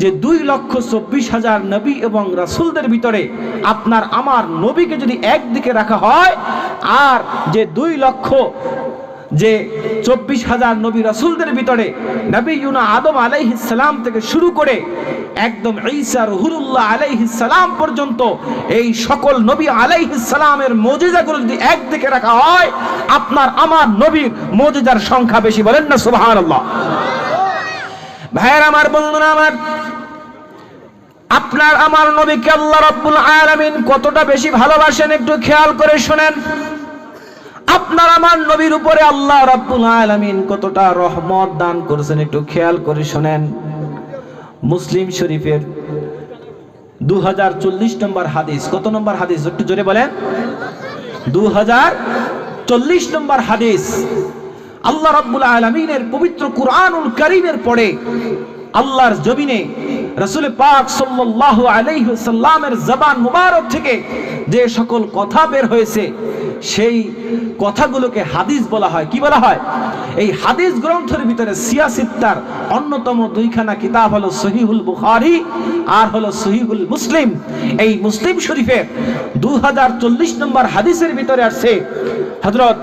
যে দুই লক্ষ চব্বিশ হাজার নবী এবং রাসুলদের ভিতরে আপনার, আমার নবীকে যদি একদিকে রাখা হয়, আর যে দুই লক্ষ, যে চব্বিশ হাজার নবী রাসুলদের ভিতরে নবী ইউনা আদম আলাইহিসালাম থেকে শুরু করে একদম ঈসা রহুল্লাহ আলাইহিসালাম পর্যন্ত এই সকল নবী আলাইহিসালামের মজিজাগুলো যদি একদিকে রাখা হয়, আপনার, আমার নবীর মজিজার সংখ্যা বেশি বলেন না, সুবহানাল্লাহ। ভাইয়ের আমার, বন্ধুরা আমার, আপনার আমার নবীকে আল্লাহ রাব্বুল আলামিন কতটা বেশি ভালোবাসেন একটু খেয়াল করে শুনেন। আপনার আমার নবীর উপরে আল্লাহ রাব্বুল আলামিন কতটা রহমত দান করেছেন একটু খেয়াল করে শুনেন। মুসলিম শরীফের দু হাজার চল্লিশ নম্বর হাদিস, কত নম্বর হাদিস? একটু জোরে বলেন। দু হাজার চল্লিশ নম্বর হাদিস। আল্লাহ রাব্বুল আলমিনের পবিত্র কুরআনুল করিমের পরে আল্লাহর জমিনে রসুল পাক সাল্লাল্লাহু আলাইহি সাল্লামের জবান মুবারক থেকে যে সকল কথা বের হয়েছে, সেই কথাগুলোকে হাদিস বলা হয়। কি বলা হয়? এই হাদিস গ্রন্থের ভিতরে সিয়াসিত্তার অন্যতম দুইখানা কিতাব হলো সহিহুল বুখারী আর হলো সহিহুল মুসলিম। এই মুসলিম শরীফের দু হাজার চল্লিশ নম্বর হাদিসের ভিতরে আসছে, হযরত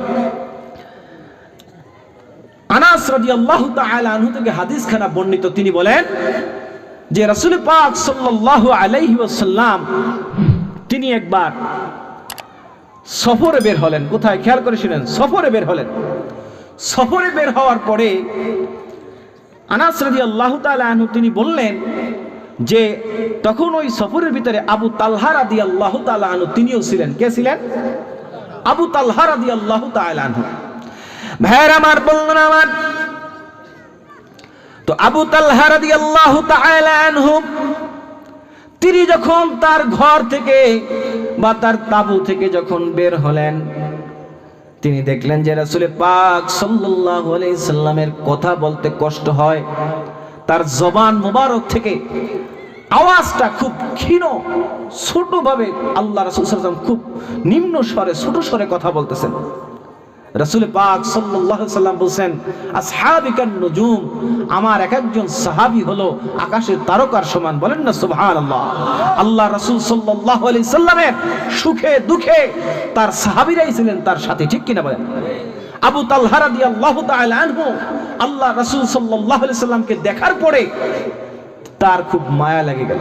আনাস রাদিয়াল্লাহু তাআলা আনহু থেকে হাদিস খানা বর্ণিত, তিনি বলেন যে রাসূল পাক সাল্লাল্লাহু আলাইহি ওয়াসাল্লাম, তিনি একবার সফরে বের হলেন। কোথায়? খেয়াল করেছিলেন সফরে বের হলেন। সফরে বের হওয়ার পরে আনাস রাদিয়াল্লাহু তাআলা আনহু তিনি বললেন যে, তখন ওই সফরের ভিতরে আবু তালহা রাদিয়াল্লাহু তাআলা আনহু তিনিও ছিলেন। কে ছিলেন? আবু তালহা রাদিয়াল্লাহু তাআলা আনহু। ভাইয়ের আমার আমার। তো আবু তাআলা তিনি যখন তার ঘর থেকে বা তার তাবু থেকে যখন বের হলেন, তিনি দেখলেন যে রাসূল পাক আলাইহি সাল্লামের কথা বলতে কষ্ট হয়। তার জবান মোবারক থেকে আওয়াজটা খুব ক্ষীণ, ছোটভাবে আল্লাহ রাসূল খুব নিম্ন স্বরে, ছোট স্বরে কথা বলতেছেন। রসুল পাক সাল্লাম বলছেন আসহাবিকান নুজুম আমার এক একজন সাহাবী হলো আকাশের তারকার সমান। বলেন না, সুবহানাল্লাহ। আল্লাহ রসুল সাল্লাল্লাহু আলাইহি সাল্লামের সুখে দুঃখে তার সাহাবীরাই ছিলেন তার সাথে, ঠিক কিনা বলেন? আবু তালহা রাদিয়াল্লাহু তাআলা আনহু, আল্লাহ রসুল সাল্লাল্লাহু আলাইহি সাল্লামকে দেখার পরে তার খুব মায়া লেগে গেল।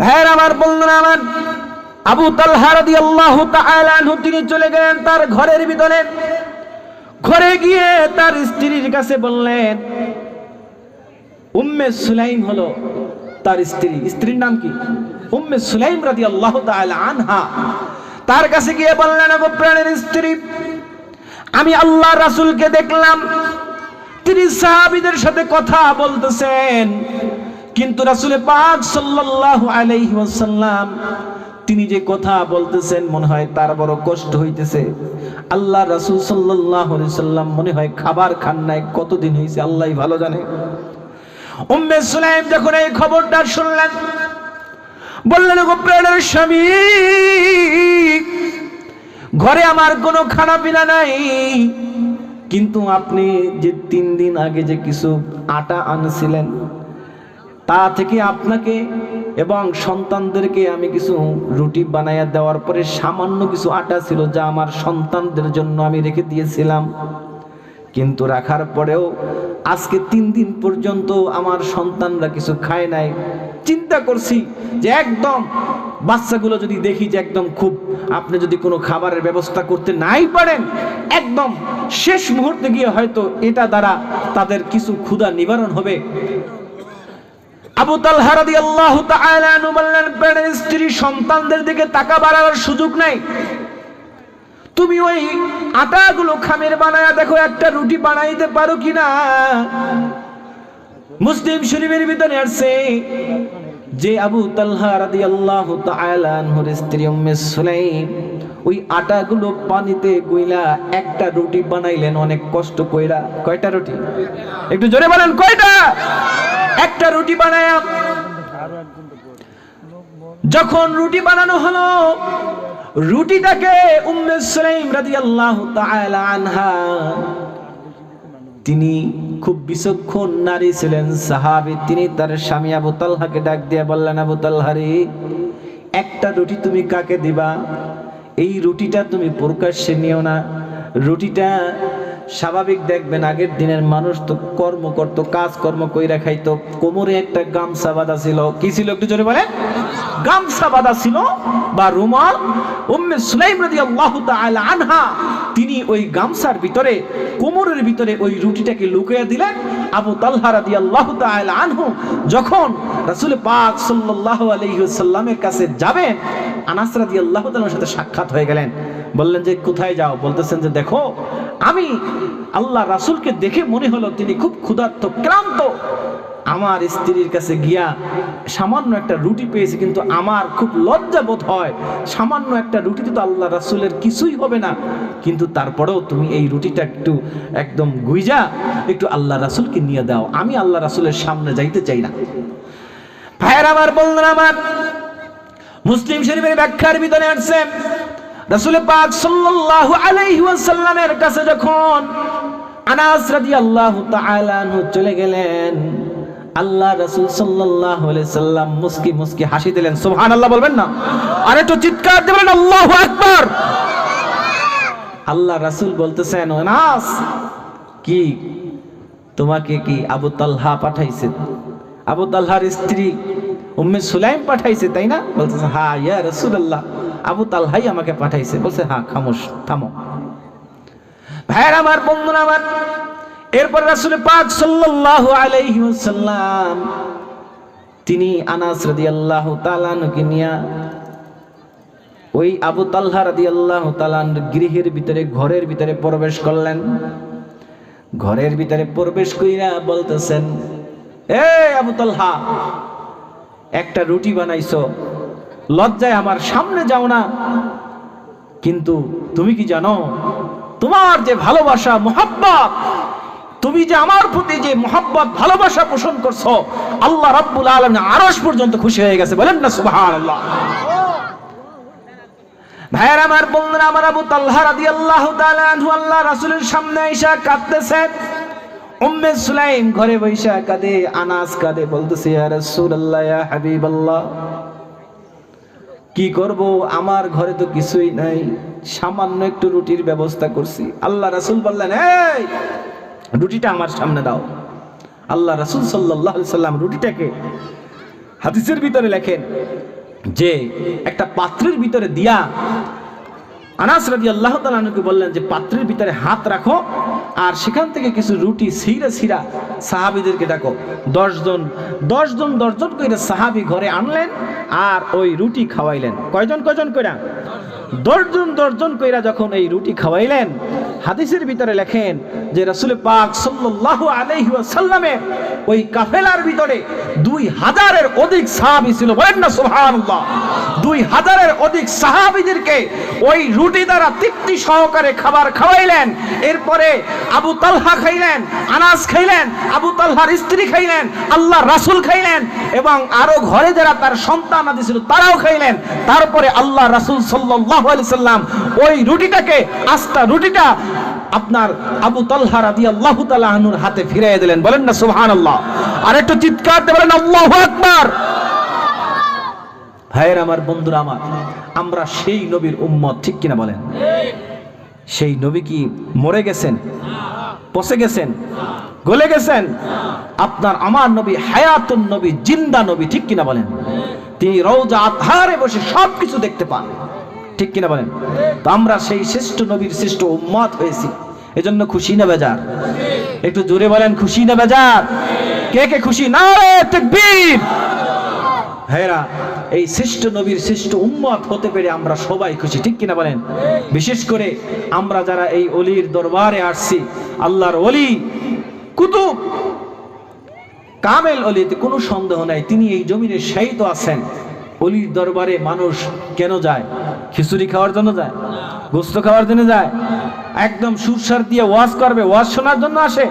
ভাইয়ের আমার বললেন আমার আবু তালহা রাদিয়াল্লাহু তাআলা আনহু, তিনি চলে গেলেন তার ঘরের ভিতরে। ঘরে গিয়ে তার স্ত্রীর কাছে বললেন, উম্মে সুলাইম হলো তার স্ত্রী। স্ত্রীর নাম কি? উম্মে সুলাইম রাদিয়াল্লাহু তাআলা আনহা। তার কাছে গিয়ে বললেন গো প্রাণের স্ত্রী, আমি আল্লাহ রাসূলকে দেখলাম। তিনি সাহাবীদের সাথে কথা বলতেছেন, কিন্তু রাসূলে পাক সাল্লাল্লাহু আলাইহি ওয়াসাল্লাম তিনি যে কথা বলতেছেন মনে হয় তার বড় কষ্ট হইতেছে। আল্লাহ রাসূল আলাইহি সাল্লাম মনে হয় খাবার খান নাই, কতদিন হয়েছে আল্লাহই ভালো জানে। উম্মে সুলাইম যখন এই খবরটা শুনলেন, বললেন, গো প্রাণের স্বামী, ঘরে আমার কোনো খানা পিনা নাই। কিন্তু আপনি যে তিন দিন আগে যে কিছু আটা আনছিলেন, তা থেকে আপনাকে এবং সন্তানদেরকে আমি কিছু রুটি বানাইয়া দেওয়ার পরে সামান্য কিছু আটা ছিল যা আমার সন্তানদের জন্য আমি রেখে দিয়েছিলাম। কিন্তু রাখার পরেও আজকে তিন দিন পর্যন্ত আমার সন্তানরা কিছু খায় নাই। চিন্তা করছি যে একদম বাচ্চাগুলো যদি দেখি যে একদম খুব, আপনি যদি কোনো খাবারের ব্যবস্থা করতে নাই পারেন, একদম শেষ মুহূর্তে গিয়ে হয়তো এটা দ্বারা তাদের কিছু ক্ষুধা নিবারণ হবে। আবু তালহা রাদিয়াল্লাহু তাআলা আনহু বললেন প্রাণের স্ত্রী সন্তানদের দিকে তাকা বাড়ানোর সুযোগ নাই। তুমি ওই আটাগুলো খামের বানায়া দেখো, একটা রুটি বানাইতে পারো কিনা? মুসলিম শরীফের ভিতরে আসছে যে আবু তালহা রাদিয়াল্লাহু তাআলা আনহুর স্ত্রী উম্মে সুলাইম ওই আটাগুলো পানিতে গইলা একটা রুটি বানাইলেন, অনেক কষ্ট কইরা। কয়টা রুটি? একটু জোরে বলেন, কয়টা? একটা রুটি বানায়া। যখন রুটি বানানো হলো, রুটিটাকে উম্মে সুলাইম রাদিয়াল্লাহু তাআলা আনহা, তিনি খুব বিচক্ষণ নারী ছিলেন, সাহাবি। তিনি তার স্বামী আবু তালহাকে ডাক দিয়ে বললেন, আবু তালহারি একটা রুটি তুমি কাকে দিবা? এই রুটিটা তুমি প্রকাশ্যে নিও না। রুটিটা স্বাভাবিক দেখবেন, আগের দিনের মানুষ তো কর্ম করতো কাজ কাজকর্ম কইরা খাইতো, কোমরে একটা গামছা বাঁধা ছিল। কি ছিল একটু জোরে বলে গামছা বাঁধা ছিল বা রুমাল। উম্মে সুলাইম রাদিয়াল্লাহু তাআলা আনহা, তিনি ওই গামছার ভিতরে, কোমরের ভিতরে ওই রুটিটাকে লুকিয়ে দিলেন। আবু তালহা রাদিয়াল্লাহু তাআলা আনহু যখন রাসূল পাক সাল্লাল্লাহু আলাইহি ওয়াসাল্লামের কাছে যাবেন আনাস রাদিয়াল্লাহু তাআলার সাথে সাক্ষাৎ হয়ে গেলেন। বললেন যে, কোথায় যাও? বলতেছেন যে, দেখো আমি আল্লাহ রাসূলকে দেখে মনে হলো তিনি খুব ক্ষুধার্ত, ক্লান্ত। আমার স্ত্রীর কাছে গিয়া সামান্য একটা রুটি পেয়েছি, কিন্তু আমার খুব লজ্জা বোধ হয়। সামান্য একটা রুটিতে তো আল্লাহ রাসূলের কিছুই হবে না। কিন্তু তারপরেও তুমি এই রুটিটা একটু, একদম গুইজা, একটু আল্লাহ রাসূলকে নিয়ে দাও। আমি আল্লাহ রাসুলের সামনে যাইতে চাই না। ভাইয়ের, আমার বললেন আমার মুসলিম শরীফের ব্যাখ্যার ভিতরে আসছে। রাসূল পাক সাল্লাল্লাহু আলাইহি ওয়াসাল্লামের কাছে যখন আনাস রাদিয়াল্লাহু তাআলা আনহু চলে গেলেন, আল্লাহ রাসূল সাল্লাল্লাহু আলাইহি সাল্লাম মুস্কি মুস্কি হাসি দিলেন। সুবহানাল্লাহ বলবেন না? আর একটু চিৎকার দিবেন, আল্লাহু আকবার। আল্লাহ রাসূল বলতেছেন, আনাস, কি? তোমাকে কি আবু তালহা পাঠাইছে? আবু তালহার স্ত্রী উম্মে সুলাইম পাঠাইছে, তাই না? বলতেছে, হা, ইয়া রাসূলুল্লাহ। আবু তালহাই আমাকে পাঠাইছে, বলছে, হা, খামোশ, থামো। ভাইয়ের আমার, বন্ধুরা আমার, এরপর রাসূল পাক সাল্লাল্লাহু আলাইহি ওয়াসাল্লাম তিনি আনাস রাদিয়াল্লাহু তাআলা কে নিয়া ওই আবু তালহা রাদিয়াল্লাহু তাআলার গৃহের ভিতরে, ঘরের ভিতরে প্রবেশ করলেন। ঘরের ভিতরে প্রবেশ কইরা বলতেছেন, এ আবু তালহা একটা রুটি বানাইছো। লজ্জায় আমার সামনে যাও না। কিন্তু তুমি কি জানো, তোমার যে ভালোবাসা, মোহাব্বত, তুমি যে আমার প্রতি যে মোহাব্বত, ভালোবাসা পোষণ করছ, আল্লাহ রাব্বুল আলামিন আরশ পর্যন্ত খুশি হয়ে গেছে। বলেন না, সুবহানাল্লাহ। ভাইয়ের, আমার বললেন আমার আবু তাল্লাহ রাদিয়াল্লাহু তাআলা আনহু আল্লাহ রাসূলের সামনে আইসা কাঁদতেছে উম্মে সুলাইম ঘরে বৈশা কাঁদে, আনাস কাঁদে, বলতেছে, ইয়া রাসূলুল্লাহ, ইয়া হাবিবাল্লাহ, কি করব? আমার ঘরে তো কিছুই নাই, সামান্য একটু রুটির ব্যবস্থা করছি। আল্লাহ রাসূল বললেন, এই, রুটিটা আমার সামনে দাও। আল্লাহ রাসূল সাল্লাল্লাহু আলাইহি সাল্লাম রুটিটাকে হাদিসের ভিতরে লেখেন যে, একটা পাত্রের ভিতরে দিয়া আনাস রাজি আল্লাহ তালকে বললেন যে, পাত্রের ভিতরে হাত রাখো আর সেখান থেকে কিছু রুটি সিরা সিরা সাহাবিদেরকে ডাকো। দশজন দশজন দশজন করে সাহাবি ঘরে আনলেন আর ওই রুটি খাওয়াইলেন। কয়জন কয়জন কইরা? দশজন দশজন কইরা যখন এই রুটি খাওয়াইলেন, হাদিসের ভিতরে লেখেন যে রাসূল পাক সাল্লাল্লাহু আলাইহি ওয়াসাল্লামের ওই কাফেলার ভিতরে দুই হাজারের অধিক সাহাবী ছিল। বলেন না সুবহানাল্লাহ। দুই হাজারের অধিক সাহাবীদেরকে ওই রুটি দ্বারা তৃপ্তি সহকারে খাবার খাওয়াইলেন। এরপরে আবু তালহা খাইলেন, আনাস খাইলেন, আবু তালহার স্ত্রী খাইলেন, আল্লাহ রাসূল খাইলেন এবং আরও ঘরে যারা তার সন্তান আদি ছিল তারাও খাইলেন। তারপরে আল্লাহ রাসূল আলাইহি সাল্লাম ওই রুটিটাকে, আস্তা রুটিটা আপনার আবু তালহা রাদিয়াল্লাহু তাআলা আনহুর হাতে ফিরিয়ে দিলেন। বলেন না, সুবহানাল্লাহ। আর একটু চিৎকার বলেন, আল্লাহু আকবার! ভাইয়ের আমার বন্ধুরা আমার, আমরা সেই নবীর উম্মত, ঠিক কিনা বলেন? সেই নবী কি মরে গেছেন? পচে গেছেন? গলে গেছেন? আপনার আমার নবী, হায়াতুন নবী, জিন্দা নবী, ঠিক কিনা বলেন? তিনি রওজা আধারে বসে সব কিছু দেখতে পান, ঠিক কিনা বলেন? তো আমরা সেই শ্রেষ্ঠ নবীর শ্রেষ্ঠ উম্মত হয়েছি। এজন্য খুশি না বেজার? একটু জোরে বলেন, খুশি না বেজার? কে কে খুশি? না তাকবীর! ভাইরা এই শ্রেষ্ঠ নবীর শ্রেষ্ঠ উম্মত হতে পেরে আমরা সবাই খুশি, ঠিক কিনা বলেন? বিশেষ করে আমরা যারা এই অলির দরবারে আসছি, আল্লাহর অলি, কুতুব, কামেল অলিতে কোনো সন্দেহ নাই, তিনি এই জমিনে শায়িত আছেন। অলির দরবারে মানুষ কেন যায়? খিচুড়ি খাওয়ার জন্য যায়? গোস্ত খাওয়ার জন্য যায়? একদম সুরসার দিয়ে ওয়াজ করবে, ওয়াজ শোনার জন্য আসে?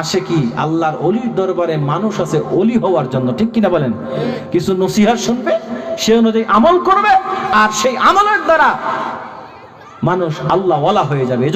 আসে কি? আল্লাহর অলির দরবারে মানুষ আছে অলি হওয়ার জন্য, ঠিক কিনা বলেন? কিছু নসিহার শুনবে, সে অনুযায়ী আমল করবে, আর সেই আমলের দ্বারা মানুষ আল্লাহ ওয়ালা হয়ে যাবে।